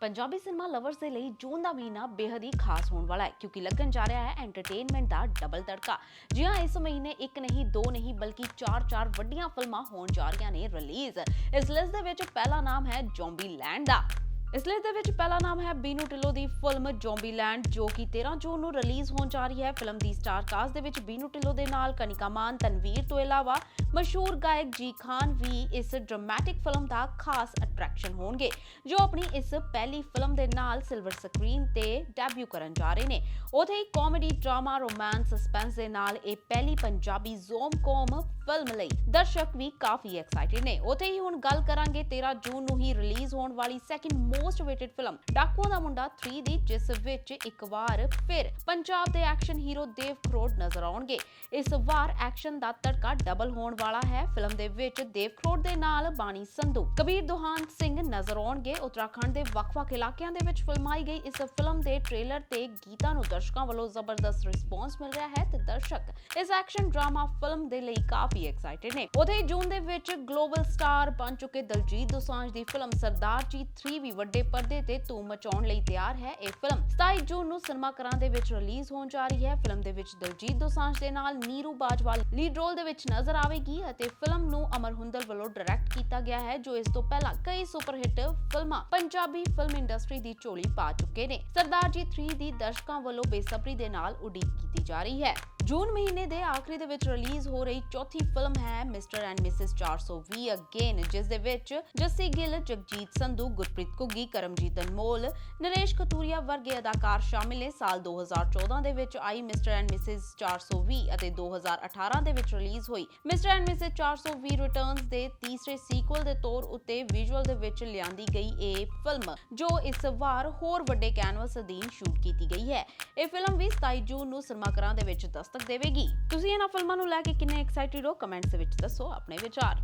Punjabi cinema lovers ਦੇ ਲਈ ਜੂਨ ਦਾ ਮਹੀਨਾ ਬੇहद ਹੀ ਖਾਸ ਹੋਣ ਵਾਲਾ ਹੈ, ਕਿਉਂਕਿ ਲੱਗਣ ਜਾ ਰਿਹਾ ਹੈ ਐਂਟਰਟੇਨਮੈਂਟ ਦਾ ਡਬਲ ਤੜਕਾ। ਜੀ ਹਾਂ ਇਸ ਮਹੀਨੇ ਇੱਕ ਨਹੀਂ, ਦੋ ਨਹੀਂ, ਬਲਕਿ ਚਾਰ ਚਾਰ ਵੱਡੀਆਂ ਫਿਲਮਾਂ ਹੋਣ ਜਾ ਰਹੀਆਂ ਨੇ ਰਿਲੀਜ਼ ਇਸ ਲਿਸਟ ਦੇ ਵਿੱਚ ਪਹਿਲਾ ਨਾਮ ਹੈ ਜ਼ੋਂਬੀ ਲੈਂਡ ਦਾ। ਇਸ ਲਿਸਟ ਦੇ ਵਿੱਚ ਪਹਿਲਾ ਨਾਮ ਹੈ ਬੀਨੂ ਢਿੱਲੋਂ ਦੀ ਫਿਲਮ ਜ਼ੋਂਬੀਲੈਂਡ ਜੋ ਕਿ 13 ਜੂਨ ਨੂੰ ਰਿਲੀਜ਼ ਹੋਣ ਜਾ ਰਹੀ ਹੈ। ਫਿਲਮ ਦੀ ਸਟਾਰ ਕਾਸਟ ਦੇ ਵਿੱਚ ਬੀਨੂ ਢਿੱਲੋਂ ਦੇ ਨਾਲ ਕਨਿਕਾ ਮਾਨ, ਤਨਵੀਰ ਤੋਂ ਇਲਾਵਾ ਮਸ਼ਹੂਰ ਗਾਇਕ ਜੀ ਖਾਨ ਵੀ ਇਸ ਡਰਾਮੈਟਿਕ ਫਿਲਮ ਦਾ ਖਾਸ ਅਟਰੈਕਸ਼ਨ ਹੋਣਗੇ, ਜੋ ਆਪਣੀ ਇਸ ਪਹਿਲੀ ਫਿਲਮ ਦੇ ਨਾਲ ਸਿਲਵਰ ਸਕਰੀਨ ਤੇ ਡੈਬਿਊ ਕਰਨ ਜਾ ਰਹੇ ਨੇ। ਉਥੇ ਹੀ ਕਾਮੇਡੀ ਡਰਾਮਾ ਰੋਮਾਂਸ ਸਸਪੈਂਸ ਦੇ ਨਾਲ ਇਹ ਪਹਿਲੀ ਪੰਜਾਬੀ ਜ਼ੋਮ ਕੌਮ ਫਿਲਮ ਲਈ। ਦਰਸ਼ਕ ਵੀ ਕਾਫੀ ਐਕਸਾਈਟਿਡ ਨੇ। ਉਥੇ ਹੀ ਹੁਣ ਗੱਲ ਕਰਾਂਗੇ 13 ਜੂਨ ਨੂੰ ਹੀ ਰਿਲੀਜ਼ ਹੋਣ ਵਾਲੀ second most waited film Dakuaan Da Munda 3 ਦੀ, ਜਿਸ ਵਿੱਚ ਇੱਕ ਵਾਰ ਫਿਰ ਪੰਜਾਬ ਦੇ ਐਕਸ਼ਨ ਹੀਰੋ ਦੇਵ ਖਰੋੜ ਨਜ਼ਰ ਆਉਣਗੇ। ਇਸ ਵਾਰ ਐਕਸ਼ਨ ਦਾ ਤੜਕਾ ਡਬਲ ਹੋਣ ਵਾਲਾ ਹੈ। ਫਿਲਮ ਦੇ ਵਿੱਚ ਦੇਵ ਖਰੋੜ ਦੇ ਨਾਲ ਬਾਣੀ ਸੰਧੂ, ਕਬੀਰ ਦੁਹਾਨ ਸਿੰਘ ਨਜ਼ਰ ਆਉਣਗੇ। ਉੱਤਰਾਖੰਡ ਦੇ ਵੱਖ-ਵੱਖ ਇਲਾਕਿਆਂ ਦੇ ਵਿੱਚ ਫਿਲਮਾਈ ਗਈ। ਇਸ ਫਿਲਮ ਦੇ ਟ੍ਰੇਲਰ ਤੇ ਗੀਤਾਂ ਨੂੰ ਦਰਸ਼ਕਾਂ ਵੱਲੋਂ ਜ਼ਬਰਦਸਤ ਰਿਸਪੌਂਸ ਮਿਲ ਰਿਹਾ ਹੈ ਤੇ ਦਰਸ਼ਕ ਇਸ ਐਕਸ਼ਨ ਡਰਾਮਾ ਫਿਲਮ ਦੇ ਲਈ ਕਾਫੀ ਐਕਸਾਈਟਿਡ ਨੇ। ਉਥੇ ਜੂਨ ਦੇ ਵਿੱਚ ਗਲੋਬਲ ਸਟਾਰ ਬਣ ਚੁੱਕੇ ਦਲਜੀਤ ਦੋਸਾਂਝ ਦੀ ਫਿਲਮ ਸਰਦਾਰ ਜੀ 3 ਵੀ ਵੱਡੇ ਪਰਦੇ ਤੇ ਧੂਮ ਮਚਾਉਣ ਲਈ ਤਿਆਰ ਹੈ ਇਹ ਫਿਲਮ 27 ਜੂਨ ਨੂੰ ਸਿਨੇਮਾ ਘਰਾਂ ਦੇ ਵਿੱਚ ਰਿਲੀਜ਼ ਹੋਣ ਜਾ ਰਹੀ ਹੈ। ਫਿਲਮ ਦੇ ਵਿੱਚ ਦਲਜੀਤ ਦੋਸਾਂਝ ਦੇ ਨਾਲ ਨੀਰੂ ਬਾਜਵਾਲ ਲੀਡ ਰੋਲ ਦੇ ਵਿੱਚ ਨਜ਼ਰ ਆਵੇਗੀ ਅਤੇ ਫਿਲਮ ਨੂੰ ਅਮਰ ਹੁੰਦਲ ਵੱਲੋਂ ਡਾਇਰੈਕਟ ਕੀਤਾ ਗਿਆ ਹੈ, ਜੋ ਇਸ ਤੋਂ ਪਹਿਲਾਂ ਕਈ ਸੁਪਰ ਹਿੱਟ ਫਿਲਮਾਂ ਪੰਜਾਬੀ ਫਿਲਮ ਇੰਡਸਟਰੀ ਦੀ ਝੋਲੀ ਪਾ ਚੁੱਕੇ ਨੇ। ਸਰਦਾਰ ਜੀ 3 ਦੀ ਦਰਸ਼ਕਾਂ ਵੱਲੋਂ ਬੇਸਬਰੀ ਦੇ ਨਾਲ ਉਡੀਕ ਕੀਤੀ ਜਾ ਰਹੀ ਹੈ। ਜੂਨ ਮਹੀਨੇ ਦੇ ਆਖਰੀ ਦੇ ਵਿੱਚ ਰਿਲੀਜ਼ ਹੋ ਰਹੀ ਚੌਥੀ ਫਿਲਮ ਹੈ ਮਿਸਟਰ ਐਂਡ ਮਿਸਿਸ 420 ਅਗੇਨ, ਜਿਸ ਦੇ ਵਿੱਚ ਜੱਸੀ ਗਿੱਲ, ਜਗਜੀਤ ਸੰਧੂ, ਗੁਰਪ੍ਰੀਤ ਘੁੱਗੀ, ਕਰਮਜੀਤ ਅਨਮੋਲ, ਨਰੇਸ਼ ਕਤੂਰੀਆ ਵਰਗੇ ਅਦਾਕਾਰ ਸ਼ਾਮਿਲ ਨੇ ਸਾਲ 2014 ਦੇ ਵਿੱਚ ਆਈ ਮਿਸਟਰ ਐਂਡ ਮਿਸਿਸ 420 ਅਤੇ 2018 ਦੇ ਵਿੱਚ ਰਿਲੀਜ਼ ਹੋਈ। ਮਿਸਟਰ ਐਂਡ ਮਿਸਿਸ 420 ਰਿਟਰਨਸ ਦੇ ਤੀਸਰੇ ਸੀਕਵਲ ਦੇ ਤੌਰ ਉੱਤੇ ਵਿਜ਼ੂਅਲ ਦੇ ਵਿੱਚ ਲਿਆਂਦੀ ਗਈ ਇਹ ਫਿਲਮ, ਜੋ ਇਸ ਵਾਰ ਹੋਰ ਵੱਡੇ ਕੈਨਵਸ ਅਧੀਨ ਸ਼ੂਟ ਕੀਤੀ ਗਈ ਹੈ। ਇਹ ਫਿਲਮ ਵੀ 27 ਜੂਨ ਨੂੰ ਸਿਨੇਮਾਘਰਾਂ ਦੇ ਵਿੱਚ ਦਸਤਕ ਦੇਵੇਗੀ। ਤੁਸੀਂ ਇਹਨਾਂ ਫਿਲਮਾਂ ਨੂੰ ਲੈ ਕੇ ਕਿੰਨੇ ਐਕਸਾਈਟਿਡ ਹੋ? ਕਮੈਂਟਸ ਵਿੱਚ ਦੱਸੋ ਆਪਣੇ ਵਿਚਾਰ।